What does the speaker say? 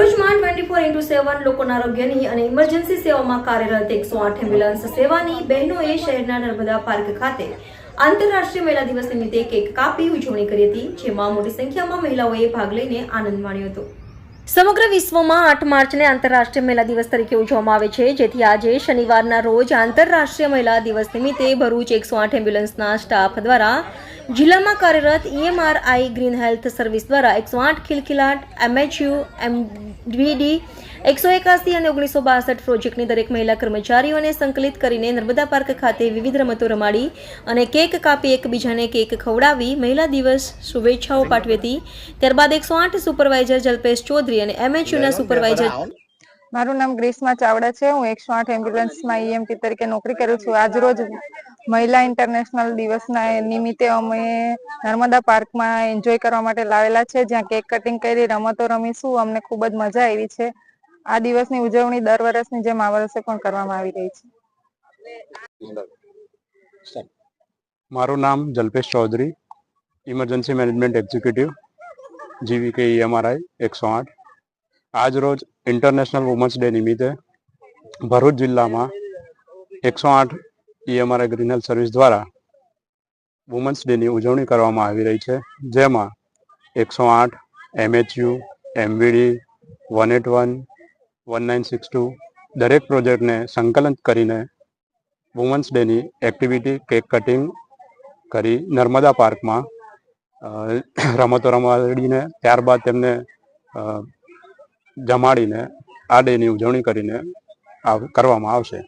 Four into seven લોકોના આરોગ્યની અને ઇમરજન્સી સેવામાં કાર્યરત એકસો આઠ એમ્બ્યુલન્સ સેવાની બહેનોએ શહેરના નર્મદા પાર્ક ખાતે આંતરરાષ્ટ્રીય મહિલા દિવસ નિમિત્તે કેક કાપી ઉજવણી કરી હતી, જેમાં મોટી સંખ્યામાં મહિલાઓએ ભાગ લઈને આનંદ માણ્યો હતો. સમગ્ર વિશ્વમાં આઠ માર્ચને આંતરરાષ્ટ્રીય મહિલા દિવસ તરીકે ઉજવવામાં આવે છે, જેથી આજે શનિવારના રોજ આંતરરાષ્ટ્રીય મહિલા દિવસ નિમિત્તે ભરૂચ એકસો આઠ એમ્બ્યુલન્સના સ્ટાફ દ્વારા જિલ્લામાં કાર્યરત ઈએમઆરઆઈ ગ્રીન હેલ્થ સર્વિસ દ્વારા એકસો આઠ ખિલખિલાટ એમએચયુ એમડીડી એકસો એકાસી અને ઓગણીસો બાસઠ પ્રોજેક્ટની દરેક મહિલા કર્મચારીઓને સંકલિત કરીને નર્મદા પાર્ક ખાતે વિવિધ રમતો રમાડી અને કેક કાપી એકબીજાને કેક ખવડાવી મહિલા દિવસ શુભેચ્છાઓ પાઠવી હતી. ત્યારબાદ એકસો આઠ સુપરવાઇઝર જલ્પેશ ચૌધરી અને એમએચયુના સુપરવાઇઝર મારું નામ ગ્રીષ્મા ચાવડા છે. હું એકસો આઠ એમ્બ્યુલન્સમાં ઈએમટી તરીકે નોકરી કરું છું. આજરોજ મહિલા ઇન્ટરનેશનલ દિવસના નિમિત્તે અમે નર્મદા પાર્કમાં એન્જોય કરવા માટે લાવેલા છે. જ્યાં કેક કટિંગ કરી, રમતો રમીશું. અમને ખૂબ જ મજા આવી છે. આ દિવસની ઉજવણી દર વર્ષની જેમ આ વર્ષે પણ કરવામાં આવી રહી છે. મારું નામ Jalpesh Chaudhari emergency management executive GVK EMRI એકસો આઠ. આજ રોજ ઇન્ટરનેશનલ વુમન્સ ડે નિમિત્તે ભરૂચ જિલ્લામાં એકસો આઠ ઈએમઆરઆઈ ગ્રીન હેલ્થ સર્વિસ દ્વારા વુમન્સ ડેની ઉજવણી કરવામાં આવી રહી છે, જેમાં એકસો આઠ MHU MVD one eight one one nine six two દરેક પ્રોજેક્ટને સંકલન કરીને વુમન્સ ડેની એક્ટિવિટી કેક કટિંગ કરી નર્મદા પાર્કમાં રમતો રમાડીને ત્યારબાદ તેમને જમાડીને આ ડેની ઉજવણી કરીને કરવામાં આવશે.